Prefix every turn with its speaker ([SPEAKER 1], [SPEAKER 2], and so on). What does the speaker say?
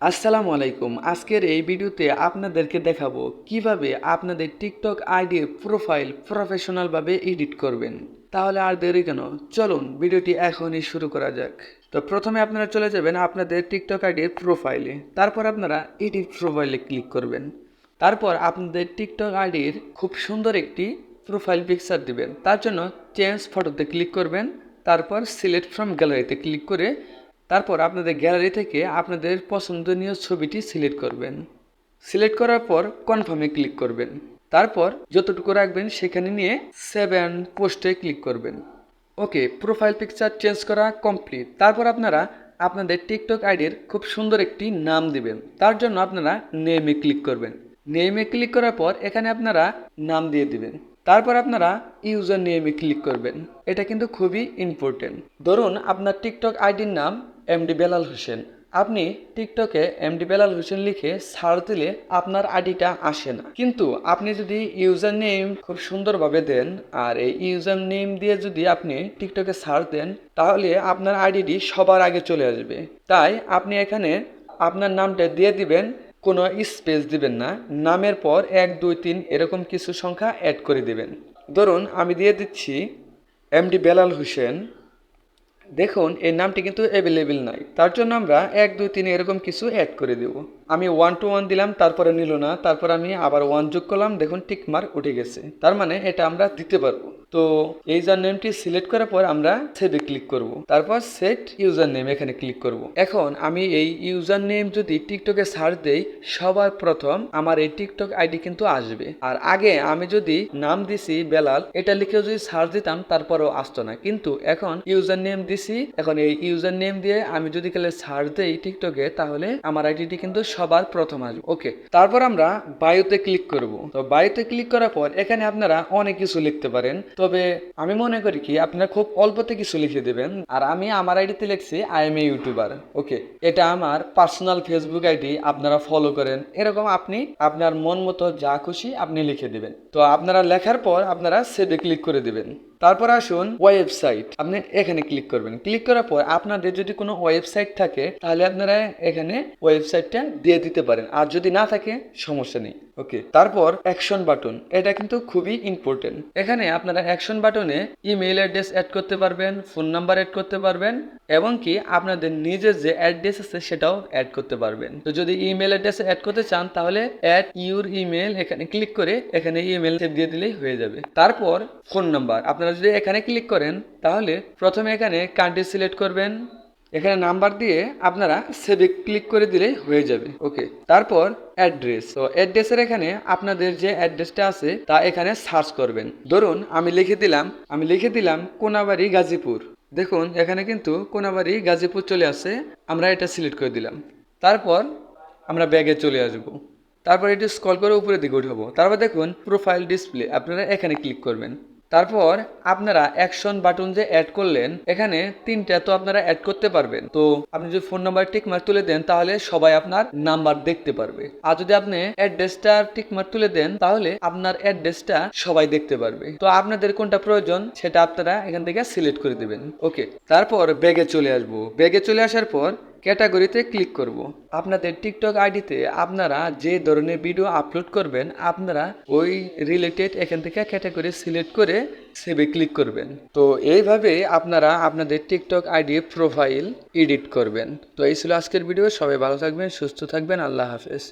[SPEAKER 1] আসসালামু আলাইকুম। আজকের এই ভিডিওতে আপনাদেরকে দেখাবো কীভাবে আপনাদের টিকটক আইডির প্রোফাইল প্রফেশনালভাবে এডিট করবেন। তাহলে আর দেরি কেন? চলুন ভিডিওটি এখনই শুরু করা যাক। তো প্রথমে আপনারা চলে যাবেন আপনাদের টিকটক আইডির প্রোফাইলে। তারপর আপনারা এডিট প্রোফাইলে ক্লিক করবেন। তারপর আপনাদের টিকটক আইডির খুব সুন্দর একটি প্রোফাইল পিকচার দিবেন। তার জন্য চেঞ্জ ফটোতে ক্লিক করবেন। তারপর সিলেক্ট ফ্রম গ্যালারিতে ক্লিক করে তারপর আপনাদের গ্যালারি থেকে আপনাদের পছন্দনীয় ছবিটি সিলেক্ট করবেন। সিলেক্ট করার পর কনফার্মে ক্লিক করবেন। তারপর যতটুকু রাখবেন সেখানে নিয়ে সেভেন পোস্টে ক্লিক করবেন। ওকে, প্রোফাইল পিকচার চেঞ্জ করা কমপ্লিট। তারপর আপনারা আপনাদের টিকটক আইডির খুব সুন্দর একটি নাম দিবেন। তার জন্য আপনারা নেমে ক্লিক করবেন। নেমে ক্লিক করার পর এখানে আপনারা নাম দিয়ে দিবেন। তারপর আপনারা ইউজার নেমে ক্লিক করবেন। এটা কিন্তু খুবই ইম্পর্টেন্ট। ধরুন আপনার টিকটক আইডির নাম এমডি বেলাল হোসেন। আপনি টিকটকে এমডি বেলাল হোসেন লিখে সার্চ দিলে আপনার আইডিটা আসে না। কিন্তু আপনি যদি ইউজার নেম খুব সুন্দরভাবে দেন আর এই ইউজার নেম দিয়ে যদি আপনি টিকটকে সার্চ দেন, তাহলে আপনার আইডিটি সবার আগে চলে আসবে। তাই আপনি এখানে আপনার নামটা দিয়ে দিবেন, কোনো স্পেস দিবেন না। নামের পর এক, দুই, তিন এরকম কিছু সংখ্যা অ্যাড করে দিবেন। ধরুন আমি দিয়ে দিচ্ছি এমডি বেলাল হোসেন। দেখুন এই নামটি কিন্তু অ্যাভেলেবেল নাই। তার জন্য আমরা এক, দুই, তিন এরকম কিছু অ্যাড করে দেব। আমি ওয়ান টু ওয়ান দিলাম, তারপরে নিল না, তারপর আমি আবার ওয়ান যোগ করলাম, দেখুন টিক মার্ক উঠে গেছে। তার মানে এটা আমরা দিতে পারব। তো এই ইউজার নেমটি সিলেক্ট করার পর আমরা সেভে ক্লিক করব। তারপর সেট ইউজার নেম এখানে ক্লিক করব। এখন আমি এই ইউজার নেম যদি টিকটকে সার্চ দেই, সবার প্রথম আমার এই টিকটক আইডি কিন্তু আসবে। আর আগে আমি যদি নাম দিছি বেলাল, এটা লিখে যদি সার্চ দিতাম, তারপরেও আসতো না। কিন্তু এখন ইউজার নেম দিছি এখন এই ইউজার নেম দিয়ে আমি যদি কালে সার্চ দেই টিকটকে তাহলে আমার আইডিটি কিন্তু সবার প্রথম আসবে। ওকে তারপর আমরা বায়োতে ক্লিক করব। তো বায়োতে ক্লিক করার পর এখানে আপনারা অনেক কিছু লিখতে পারেন। তবে আমি মনে করি কি, আপনারা খুব অল্পতে কিছু লিখে দেবেন। আর আমি আমার আইডিতে লিখছি I am a YouTuber okay এটা আমার পার্সোনাল ফেসবুক আইডি আপনারা ফলো করেন। এরকম আপনি আপনার মন মতো যা খুশি আপনি লিখে দিবেন। তো আপনারা লেখার পর আপনারা সেভে ক্লিক করে দিবেন। তারপর আসুন ওয়েবসাইট আপনি এখানে ক্লিক করবেন। ক্লিক করার পর আপনাদের যদি কোনো ওয়েবসাইট থাকে, তাহলে আপনারা এখানে ওয়েবসাইটটা দিয়ে দিতে পারেন। আর যদি না থাকে, সমস্যা নেই। ওকে তারপর অ্যাকশন বাটন এটা কিন্তু খুবই ইম্পর্টেন্ট এখানে আপনারা অ্যাকশন বাটনে ইমেইল অ্যাড্রেস অ্যাড করতে পারবেন ফোন নাম্বার অ্যাড করতে পারবেন, এবং কি আপনাদের নিজের যে অ্যাড্রেস আছে, সেটাও অ্যাড করতে পারবেন। তো যদি ইমেল অ্যাড্রেস অ্যাড করতে চান, তাহলে অ্যাড ইউর ইমেল এখানে ক্লিক করে এখানে ইমেল দিয়ে দিলেই হয়ে যাবে। তারপর ফোন নাম্বার আপনারা যদি এখানে ক্লিক করেন, তাহলে প্রথমে এখানে কান্ট্রি সিলেক্ট করবেন। এখানে নাম্বার দিয়ে আপনারা সেভে ক্লিক করে দিলেই হয়ে যাবে। ওকে তারপর অ্যাড্রেস তো অ্যাড্রেসের এখানে আপনাদের যে অ্যাড্রেসটা আছে, তা এখানে সার্চ করবেন। ধরুন, আমি লিখে দিলাম, আমি লিখে দিলাম কোনাবাড়ি গাজীপুর। দেখুন, এখানে কিন্তু কোনাবাড়ি গাজীপুর চলে আসে আমরা এটা সিলেক্ট করে দিলাম। তারপর আমরা ব্যাগে চলে আসব। তারপর এটি স্কল করে উপরের দিকে উঠাবো। তারপর দেখুন প্রোফাইল ডিসপ্লে আপনারা এখানে ক্লিক করবেন। তারপর আপনারা অ্যাকশন বাটন যে অ্যাড করলেন, এখানে তিনটা তো আপনারা অ্যাড করতে পারবেন। তো আপনি যদি ফোন নাম্বার টিকমার্ক তুলে দেন, তাহলে সবাই আপনার নাম্বার দেখতে পারবে। আর যদি আপনি অ্যাড্রেসটা টিকমার্ক তুলে দেন, তাহলে আপনার অ্যাড্রেসটা সবাই দেখতে পারবে। তো আপনাদের কোনটা প্রয়োজন, সেটা আপনারা এখান থেকে সিলেক্ট করে দেবেন। ওকে তারপর ব্যাগে চলে আসব। ব্যাগে চলে আসার পর ক্যাটাগরিতে ক্লিক করব। আপনাদের টিকটক আইডিতে আপনারা যে ধরনের ভিডিও আপলোড করবেন, আপনারা ওই রিলেটেড এখান থেকে ক্যাটাগরি সিলেক্ট করে সেভে ক্লিক করবেন। তো এইভাবে আপনারা আপনাদের টিকটক আইডি প্রোফাইল এডিট করবেন। তো এই ছিল আজকের ভিডিও সবাই ভালো থাকবেন, সুস্থ থাকবেন। আল্লাহ হাফেজ।